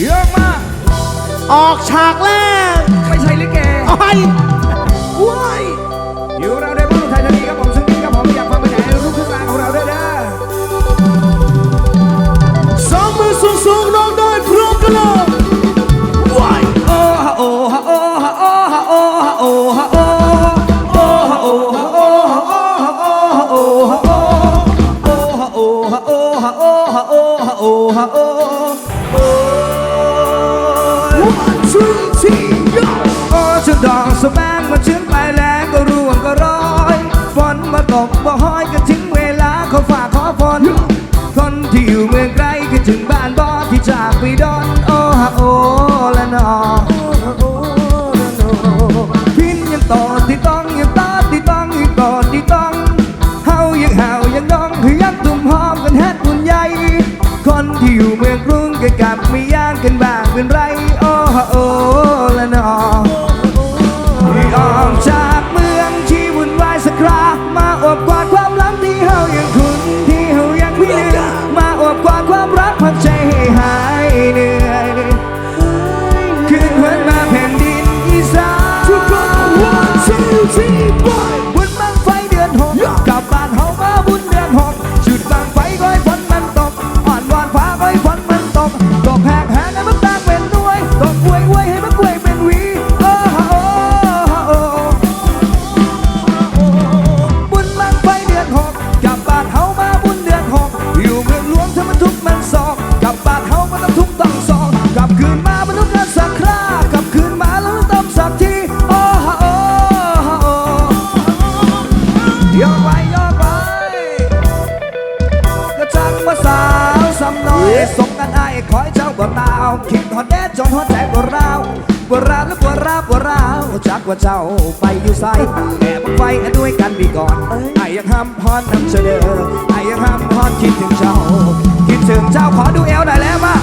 เยอะมาก ออกฉากแล้วไม่ใช่ลิเกโอ้ยวายอยู่เราได้บุญไทยทนีครับผมซึ่งนี่ครับอยากฟังไปไหนรูปทุกรางของเราเด้อเด้อสองมือสูงสูงน้งด้พร้อมกัลยวายโอ้ฮะโอ้ฮะโอ้ฮะโอ้ฮะโอ้ฮะโอ้ฮะโอโอ้ฮะโอ้ฮะโอ้ฮะโอ้ฮะโอ้ฮะโอ้ฮะโอ้ฮะโอ้ฮะโอ้ฮะโอ้ฮะโอ้ฮะโอ้ฮะโอ้ เป็นบ้าเป็นไรโอ้โห คอยเจ้าก็ตาวคิดฮอดแดดจนฮอดใจบ่ราวบ่ราวแล้วบ่ราวบ่ราวจักว่าเจ้าไปอยู่ไสแอบไฟด้วยกันพี่ก่อนไอ้ยังห้ามพรนำเสนอไอ้ยังห้ามพรคิดถึงเจ้า คิดถึงเจ้าขอดูเอวหน่อยแล้วมา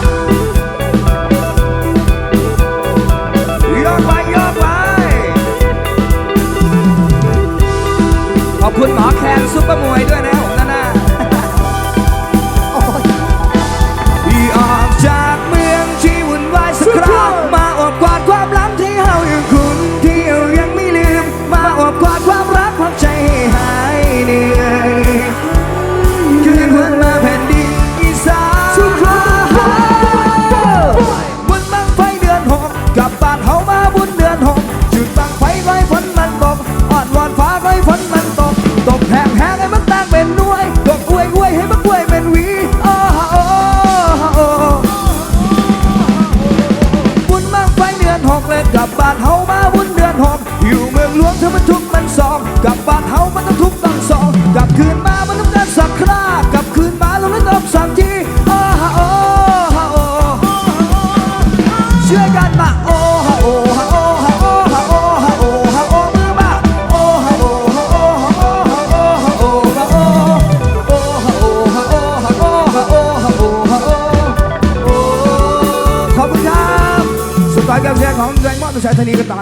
โยกไปโยกไปขอบคุณหมอแคน กลับบ้านเฮา sa talikot ng